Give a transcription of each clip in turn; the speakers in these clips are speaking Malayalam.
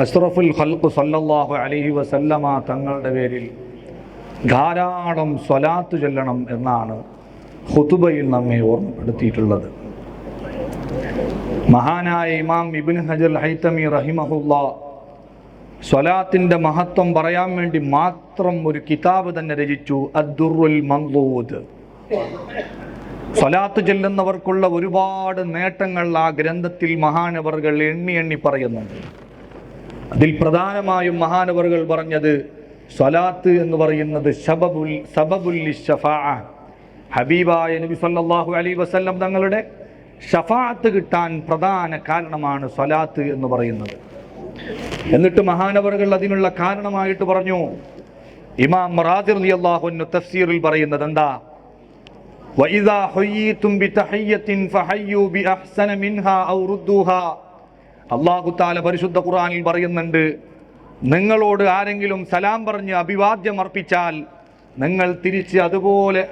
അഷ്റഫുൽ ഖൽഖ് സല്ലല്ലാഹു അലൈഹി വസല്ലമ തങ്ങളുടെ പേരിൽ ധാരാളം സ്വലാത്ത് ചൊല്ലണം എന്നാണ് ഹുതുബയിൽ നമ്മെ ഓർമ്മപ്പെടുത്തിയിട്ടുള്ളത്. മഹാനായ ഇമാം ഇബിൻ ഹജർ ഹൈത്തമി റഹിമഹുല്ല സ്വലാത്തിന്റെ മഹത്വം പറയാൻ വേണ്ടി മാത്രം ഒരു കിതാബ് തന്നെ രചിച്ചു അദ്ദുറുൽ മൻദൂദ് സ്വലാത്ത് ചെല്ലുന്നവർക്കുള്ള ഒരുപാട് നേട്ടങ്ങൾ ആ ഗ്രന്ഥത്തിൽ മഹാനവറുകൾ എണ്ണി എണ്ണി പറയുന്നുണ്ട്. അതിൽ പ്രധാനമായും മഹാനവറുകൾ പറഞ്ഞത് സ്വലാത്ത് എന്ന് പറയുന്നത് ശബബുൽ സബബുല്ലി ഷഫാ ഹബീബായ നബി സല്ലല്ലാഹു അലൈഹി വസല്ലം തങ്ങളുടെ ഷഫാത്ത് കിട്ടാൻ പ്രധാന കാരണമാണ് സ്വലാത്ത് എന്ന് പറയുന്നത് എന്നിട്ട് മഹാനവറുകൾ അതിനുള്ള കാരണമായിട്ട് പറഞ്ഞു ഇമാം റാജിർ അള്ളാഹുന്നു തഫ്സീറിൽ പറയുന്നത് എന്താ وإذا حييتم بتحية فحيوا بأحسن منها أو ردوها അള്ളാഹു താല പരിശുദ്ധ ഖുർആനിൽ പറയുന്നുണ്ട് നിങ്ങളോട് ആരെങ്കിലും സലാം പറഞ്ഞ് അഭിവാദ്യം അർപ്പിച്ചാൽ നിങ്ങൾ തിരിച്ച് അതുപോലെ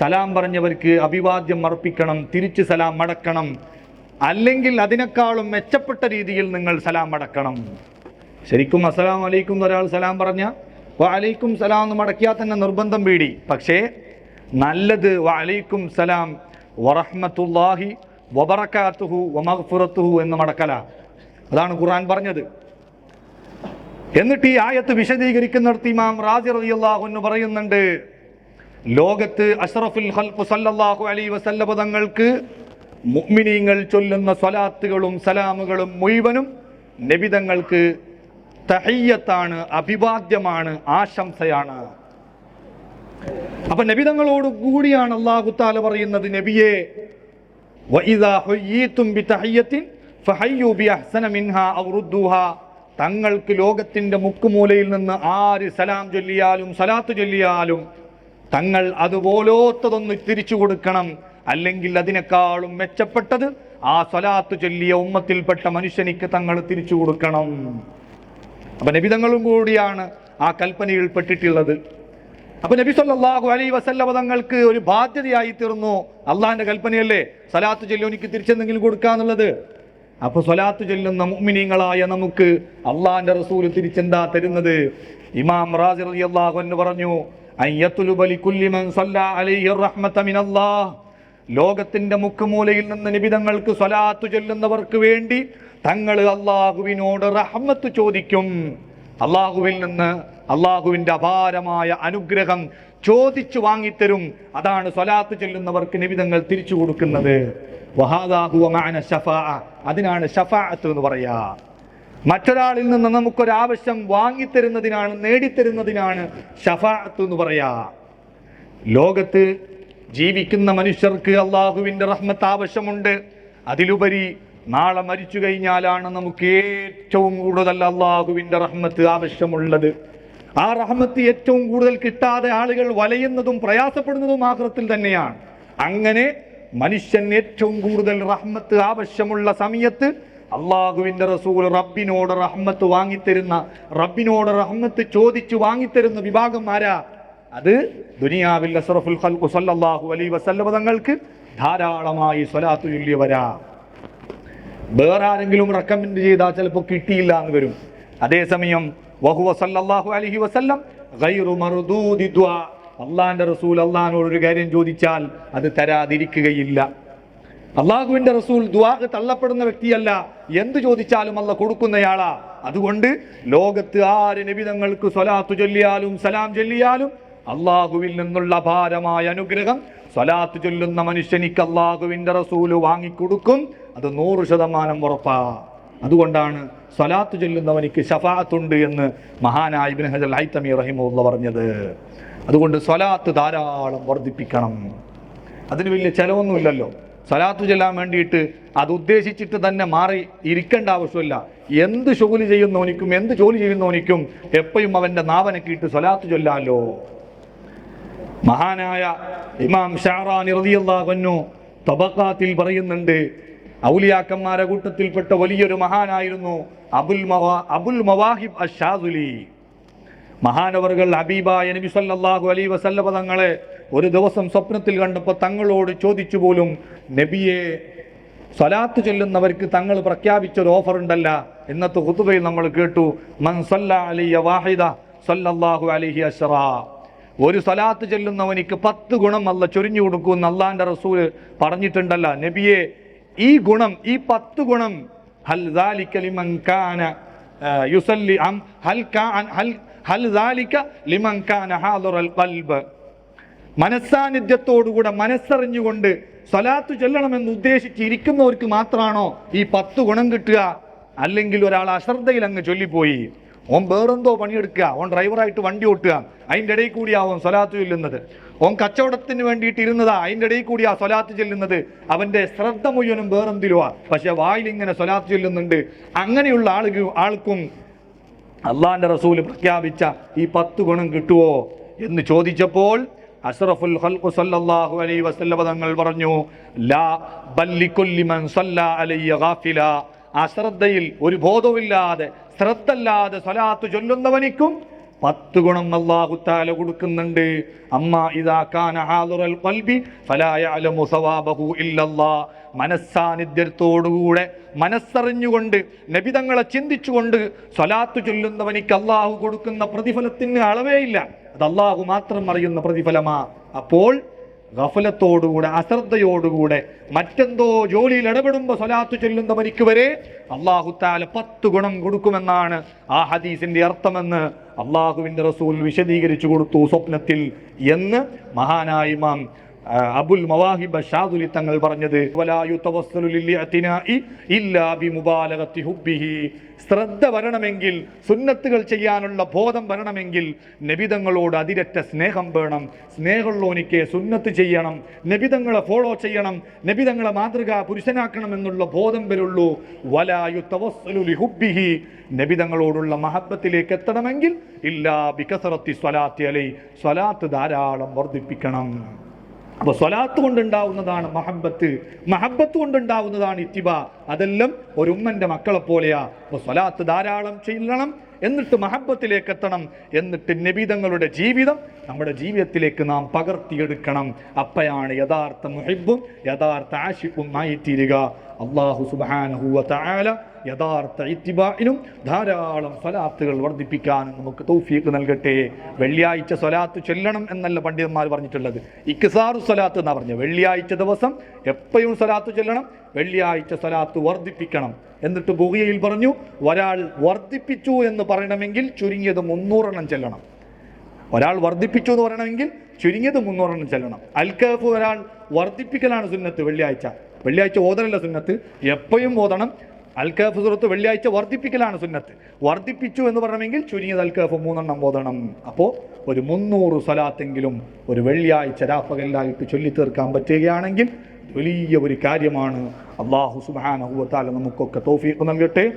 സലാം പറഞ്ഞവർക്ക് അഭിവാദ്യം അർപ്പിക്കണം തിരിച്ച് സലാം മടക്കണം അല്ലെങ്കിൽ അതിനേക്കാളും മെച്ചപ്പെട്ട രീതിയിൽ നിങ്ങൾ സലാം മടക്കണം ശരിക്കും അസ്സലാം അലൈക്കും ഒരാൾ സലാം പറഞ്ഞ വലൈക്കും സലാം എന്ന് മടക്കിയാൽ തന്നെ നിർബന്ധം പീടി. പക്ഷേ നല്ലത് വലൈക്കും സലാം വറഹ്മത്തുല്ലാഹി വബറക്കാത്തുഹു വമഗ്ഫിറത്തുഹു എന്ന് മടക്കല. അതാണ് ഖുർആൻ പറഞ്ഞത്. എന്നിട്ട് ഈ ആയത്ത് വിശദീകരിക്കുന്നിടത്ത് ഇമാം റാജി റളിയല്ലാഹു എന്ന് പറയുന്നുണ്ട് ലോകത്ത് അഷ്റഫുൽ ഖൽഖ് സല്ലല്ലാഹു അലൈഹി വസല്ലമ തങ്ങൾക്ക് മുഅ്മിനീങ്ങൾ ചൊല്ലുന്ന സ്വലാത്തുകളും സലാമുകളും മുഴുവനും നബിതങ്ങൾക്ക് തഹയ്യത്താണ് അഭിവാദ്യമാണ് ആശംസയാണ്. അപ്പൊ നബിതങ്ങളോട് കൂടിയാണ് അള്ളാഹു താല പറയുന്നത് നബിയെ വഇദാ ഹുയ്യീതും ബിതഹയ്യത്തിൻ തങ്ങൾക്ക് ലോകത്തിന്റെ മുക്കുമൂലയിൽ നിന്ന് ആര് സലാം ചൊല്ലിയാലും സലാത്ത് ചൊല്ലിയാലും തങ്ങൾ അതുപോലോത്തതൊന്ന് തിരിച്ചു കൊടുക്കണം. അല്ലെങ്കിൽ അതിനേക്കാളും മെച്ചപ്പെട്ടത് ആ സ്വലാത്ത് ചൊല്ലിയ ഉമ്മത്തിൽപ്പെട്ട മനുഷ്യനിക്ക് തങ്ങൾ തിരിച്ചു കൊടുക്കണം. അപ്പൊ നബിതങ്ങളും കൂടിയാണ് ആ കൽപ്പനയിൽ പെട്ടിട്ടുള്ളത്. അപ്പൊ നബി സല്ലാഹു അലൈ വസല്ലമ തങ്ങൾക്ക് ഒരു ബാധ്യതയായി തീർന്നു. അള്ളാഹിന്റെ കൽപ്പനയല്ലേ? സലാത്ത് ചൊല്ലുനിക്ക് തിരിച്ചെന്തെങ്കിലും കൊടുക്കാന്നുള്ളത്? അപ്പൊ സ്വലാത്ത് ചൊല്ലുന്ന മുഅ്മിനീങ്ങളായ നമുക്ക് അള്ളാഹിന്റെ റസൂൽ തിരിച്ചെന്താ തരുന്നത്? ഇമാം റാസി റളിയല്ലാഹു അൻഹു പറഞ്ഞു അയ്യത്തുലുബ ലികുല്ലി മൻ സല്ല അലൈഹി റഹ്മത മിനല്ലാഹ്. ലോകത്തിന്റെ മുക്കുമൂലയിൽ നിന്ന് നിബിതങ്ങൾക്ക് സ്വലാത്തു ചൊല്ലുന്നവർക്ക് വേണ്ടി തങ്ങൾ അള്ളാഹുവിനോട് റഹ്മത്ത് ചോദിക്കും. അള്ളാഹുവിൽ നിന്ന് അള്ളാഹുവിന്റെ അപാരമായ അനുഗ്രഹം ചോദിച്ചു വാങ്ങിത്തരും. അതാണ് സ്വലാത്ത് ചെല്ലുന്നവർക്ക് നിമിതങ്ങൾ തിരിച്ചു കൊടുക്കുന്നത്. അതിനാണ് എന്ന് പറയാ. മറ്റൊരാളിൽ നിന്ന് നമുക്കൊരാവശ്യം വാങ്ങിത്തരുന്നതിനാണ് നേടിത്തരുന്നതിനാണ് ഷഫാഅത്ത് എന്ന് പറയാ. ലോകത്ത് ജീവിക്കുന്ന മനുഷ്യർക്ക് അള്ളാഹുവിന്റെ റഹ്മത്ത് ആവശ്യമുണ്ട്. അതിലുപരി നാളെ മരിച്ചു കഴിഞ്ഞാലാണ് നമുക്ക് ഏറ്റവും കൂടുതൽ അള്ളാഹുവിന്റെ റഹ്മത്ത് ആവശ്യമുള്ളത്. ആ റഹ്മത്ത് ഏറ്റവും കൂടുതൽ കിട്ടാതെ ആളുകൾ വലയുന്നതും പ്രയാസപ്പെടുന്നതും ആഹ്റത്തിൽ തന്നെയാണ്. അങ്ങനെ മനുഷ്യൻ ഏറ്റവും കൂടുതൽ റഹ്മത്ത് ആവശ്യമുള്ള സമയത്ത് അള്ളാഹുവിന്റെ റസൂൽ റബ്ബിനോട് റഹ്മത്ത് വാങ്ങിത്തരുന്ന റബ്ബിനോട് റഹ്മത്ത് ചോദിച്ചു വാങ്ങിത്തരുന്ന വിഭാഗം ആരാ? അത് ദുനിയാവിൽ അസറഫുൽ ഖൽഖു സല്ലല്ലാഹു അലൈഹി വസല്ലമ തങ്ങൾക്ക് ധാരാളമായി സ്വലാത്തു ചൊല്ലിയവരാ. വേറെ ആരെങ്കിലും റെക്കമെൻഡ് ചെയ്താൽ ചിലപ്പോൾ കിട്ടിയില്ല എന്ന് വരും. അതേസമയം വഹുവ സല്ലല്ലാഹു അലൈഹി വസല്ലം ഗൈറു മർദൂദി ദുആ. അള്ളാഹിന്റെ റസൂൽ അള്ളഹാനോട് ഒരു കാര്യം ചോദിച്ചാൽ അത് തരാതിരിക്കുകയില്ല. അള്ളാഹുവിന്റെ റസൂൽ ദുആ തള്ളപ്പെടുന്ന വ്യക്തിയല്ല. എന്ത് ചോദിച്ചാലും അല്ല കൊടുക്കുന്നയാളാ. അതുകൊണ്ട് ലോകത്ത് ആര് നിബിതങ്ങൾക്ക് സ്വലാത്തു ചൊല്ലിയാലും സലാം ചൊല്ലിയാലും അള്ളാഹുവിൽ നിന്നുള്ള അപാരമായ അനുഗ്രഹം സ്വലാത്ത് ചൊല്ലുന്ന മനുഷ്യനിക്ക് അള്ളാഹുവിന്റെ റസൂൽ വാങ്ങിക്കൊടുക്കും. അത് നൂറ് ശതമാനം ഉറപ്പാ. അതുകൊണ്ടാണ് സ്വലാത്ത് ചൊല്ലുന്നവനിക്ക് ഷഫാത്തുണ്ട് എന്ന് മഹാനായ ഇബ്നു ഹജർ ഹൈത്തമി റഹിമുള്ള പറഞ്ഞത്. അതുകൊണ്ട് സ്വലാത്ത് ധാരാളം വർദ്ധിപ്പിക്കണം. അതിന് വലിയ ചിലവൊന്നുമില്ലല്ലോ. സ്വലാത്ത് ചൊല്ലാൻ വേണ്ടിയിട്ട് അത് ഉദ്ദേശിച്ചിട്ട് തന്നെ മാറി ഇരിക്കേണ്ട ആവശ്യമില്ല. എന്ത് ജോലി ചെയ്യുന്നവനിക്കും എന്ത് ജോലി ചെയ്യുന്നവനിക്കും എപ്പോഴും അവന്റെ നാവനക്കിയിട്ട് സ്വലാത്ത് ചൊല്ലാലോ. മഹാനായ ഇമാം ഷാറാൻ റളിയല്ലാഹു തബക്കാത്തിൽ പറയുന്നുണ്ട് ഔലിയാക്കന്മാരെ കൂട്ടത്തിൽപ്പെട്ട വലിയൊരു മഹാനായിരുന്നു അബുൽ അബുൽ മവാഹിബ് അഷാദുലി. മഹാനവറുകൾ ഹബീബായ നബി സല്ലാഹു അലൈഹി വസല്ലമ തങ്ങളെ ഒരു ദിവസം സ്വപ്നത്തിൽ കണ്ടപ്പോൾ തങ്ങളോട് ചോദിച്ചു പോലും നബിയെ സ്വലാത്ത് ചൊല്ലുന്നവർക്ക് തങ്ങൾ പ്രഖ്യാപിച്ച ഒരു ഓഫർ ഉണ്ടല്ല ഇന്നത്തെ ഖുതുബയിൽ നമ്മൾ കേട്ടു. മൻ സല്ല വാഹിദ സല്ലല്ലാഹു അലൈഹി അഷറ ഒരു സ്വലാത്ത് ചെല്ലുന്നവനിക്ക് പത്ത് ഗുണം അല്ല ചൊരിഞ്ഞു കൊടുക്കുമെന്ന് അള്ളാന്റെ റസൂൽ പറഞ്ഞിട്ടുണ്ടല്ല. നബിയെ ഈ ഗുണം ഈ പത്ത് ഗുണം ഹൽ യുസല്ലി ഹൽ മനസ്സാന്നിധ്യത്തോടുകൂടെ മനസ്സറിഞ്ഞുകൊണ്ട് സ്വലാത്ത് ചെല്ലണമെന്ന് ഉദ്ദേശിച്ചിരിക്കുന്നവർക്ക് മാത്രമാണോ ഈ പത്ത് ഗുണം കിട്ടുക? അല്ലെങ്കിൽ ഒരാൾ അശ്രദ്ധയിൽ അങ്ങ് ചൊല്ലിപ്പോയി. ഓൻ വേറെന്തോ പണിയെടുക്കുക. ഓൻ ഡ്രൈവറായിട്ട് വണ്ടി ഓട്ടുക. അതിന്റെ ഇടയിൽ കൂടിയാവും സ്വലാത്ത് ചൊല്ലുന്നത്. ഓൻ കച്ചവടത്തിന് വേണ്ടിയിട്ട് ഇരുന്നതാ. അതിന്റെ ഇടയിൽ കൂടിയാ സ്വലാത്ത് ചെല്ലുന്നത്. അവന്റെ ശ്രദ്ധ മുഴുവനും വേറെന്തിലുവാ. പക്ഷെ വായിൽ ഇങ്ങനെ സ്വലാത്ത് ചൊല്ലുന്നുണ്ട്. അങ്ങനെയുള്ള ആൾ ആൾക്കും അള്ളാന്റെ റസൂൽ പ്രഖ്യാപിച്ച ഈ പത്ത് ഗുണം കിട്ടുവോ എന്ന് ചോദിച്ചപ്പോൾ അഷ്റഫുൽ ഖൽഖു സല്ലല്ലാഹു അലൈഹി വസല്ലം തങ്ങൾ പറഞ്ഞു ലാ ബല്ലിക്കുല്ലി മൻ സല്ല അലയ്യ ഗാഫില. അശ്രദ്ധയിൽ ഒരു ബോധവുമില്ലാതെ ശ്രദ്ധല്ലാതെ സ്വലാത്ത് ചൊല്ലുന്നവനിക്കും പത്ത് ഗുണം അല്ലാഹു തആല കൊടുക്കുന്നുണ്ട്. അമ്മ ഇദാ കാന കൽബി ഖൽബി ഫലാ യഅലമു സവാബഹു ഇല്ലല്ലാഹ് മനസ്സാന്നിധ്യത്തോടുകൂടെ മനസ്സറിഞ്ഞുകൊണ്ട് നബിതങ്ങളെ ചിന്തിച്ചുകൊണ്ട് സ്വലാത്ത് ചൊല്ലുന്നവനിക്ക് അള്ളാഹു കൊടുക്കുന്ന പ്രതിഫലത്തിന് അളവേയില്ല അത് അള്ളാഹു മാത്രം അറിയുന്ന പ്രതിഫലമാ. അപ്പോൾ ഗഫലത്തോടുകൂടെ അശ്രദ്ധയോടുകൂടെ മറ്റെന്തോ ജോലിയിൽ ഇടപെടുമ്പോൾ സ്വലാത്ത് ചൊല്ലുന്നവനിക്ക് വരെ അള്ളാഹു താല പത്ത് ഗുണം കൊടുക്കുമെന്നാണ് ആ ഹദീസിന്റെ അർത്ഥമെന്ന് അള്ളാഹുവിന്റെ റസൂൽ വിശദീകരിച്ചു കൊടുത്തു സ്വപ്നത്തിൽ എന്ന് മഹാനായ ഇമാം ആ, അബുൽ മവാഹിബ ഷാദുലി തങ്ങൾ പറഞ്ഞത് ശ്രദ്ധ വരണമെങ്കിൽ സുന്നത്തുകൾ ചെയ്യാനുള്ള ബോധം വരണമെങ്കിൽ നബിതങ്ങളോട് അതിരറ്റ സ്നേഹം വേണം. സ്നേഹമുള്ളവനിക്ക് സുന്നത്ത് ചെയ്യണം നബിതങ്ങളെ ഫോളോ ചെയ്യണം നബിതങ്ങളെ മാതൃക പുരുഷനാക്കണം എന്നുള്ള ബോധം വരുള്ളൂ. വലായു തവസ്സലുലി ലിഹുബ്ബിഹി നബിതങ്ങളോടുള്ള മഹബത്തിലേക്ക് എത്തണമെങ്കിൽ ഇല്ലാ ബികസറത്തി സ്വലാത്തി അലൈ. സ്വലാത്ത് ധാരാളം വർദ്ധിപ്പിക്കണം. അപ്പൊ സ്വലാത്ത് കൊണ്ടുണ്ടാവുന്നതാണ് മഹബത്ത്. മഹബത്ത് കൊണ്ടുണ്ടാവുന്നതാണ് ഇത്തിബ. അതെല്ലാം ഒരു ഉമ്മന്റെ മക്കളെ പോലെയാ. അപ്പൊ സ്വലാത്ത് ധാരാളം ചെയ്യണം. എന്നിട്ട് മഹബത്തിലേക്ക് എത്തണം. എന്നിട്ട് നബിതങ്ങളുടെ ജീവിതം നമ്മുടെ ജീവിതത്തിലേക്ക് നാം പകർത്തിയെടുക്കണം. അപ്പയാണ് യഥാർത്ഥ മുഹിബും യഥാർത്ഥ ആശിപ്പും ആയിത്തീരുക. അള്ളാഹു സുബാനഹു തആല യഥാർത്ഥ ഇത്തിബായിനും ധാരാളം സ്വലാത്തുകൾ വർദ്ധിപ്പിക്കാനും നമുക്ക് തൗഫീക്ക് നൽകട്ടെ. വെള്ളിയാഴ്ച സ്വലാത്ത് ചൊല്ലണം എന്നല്ല പണ്ഡിതന്മാർ പറഞ്ഞിട്ടുള്ളത്. ഇക്സാറു സ്വലാത്ത് എന്നാ പറഞ്ഞത് വെള്ളിയാഴ്ച ദിവസം എപ്പോഴും സ്വലാത്ത് ചൊല്ലണം വെള്ളിയാഴ്ച സ്വലാത്ത് വർദ്ധിപ്പിക്കണം എന്നിട്ട് ബുഹിയയിൽ പറഞ്ഞു ഒരാൾ വർദ്ധിപ്പിച്ചു എന്ന് പറയണമെങ്കിൽ ചുരുങ്ങിയത് മുന്നൂറെണ്ണം ചെല്ലണം. ഒരാൾ വർദ്ധിപ്പിച്ചു എന്ന് പറയണമെങ്കിൽ ചുരുങ്ങിയത് മുന്നൂറെണ്ണം ചെല്ലണം. അൽക്കഫ് ഒരാൾ വർദ്ധിപ്പിക്കലാണ് സുന്നത്ത് വെള്ളിയാഴ്ച. വെള്ളിയാഴ്ച ഓതലല്ല സുന്നത്ത്. എപ്പോഴും ഓതണം. അൽക്കഫ് സുഹൃത്ത് വെള്ളിയാഴ്ച വർദ്ധിപ്പിക്കലാണ് സുന്നത്ത്. വർദ്ധിപ്പിച്ചു എന്ന് പറയണമെങ്കിൽ ചുരുങ്ങിയത് അൽക്കാഫ് മൂന്നെണ്ണം ഓതണം. അപ്പോൾ ഒരു മുന്നൂറ് സ്വലാത്തെങ്കിലും ഒരു വെള്ളിയാഴ്ച രാപ്പകലായിട്ട് ചൊല്ലി തീർക്കാൻ പറ്റുകയാണെങ്കിൽ വലിയ ഒരു കാര്യമാണ്. അള്ളാഹു സുബാനഹുവത്താല നമുക്കൊക്കെ തോഫീക്ക് നൽകട്ടെ.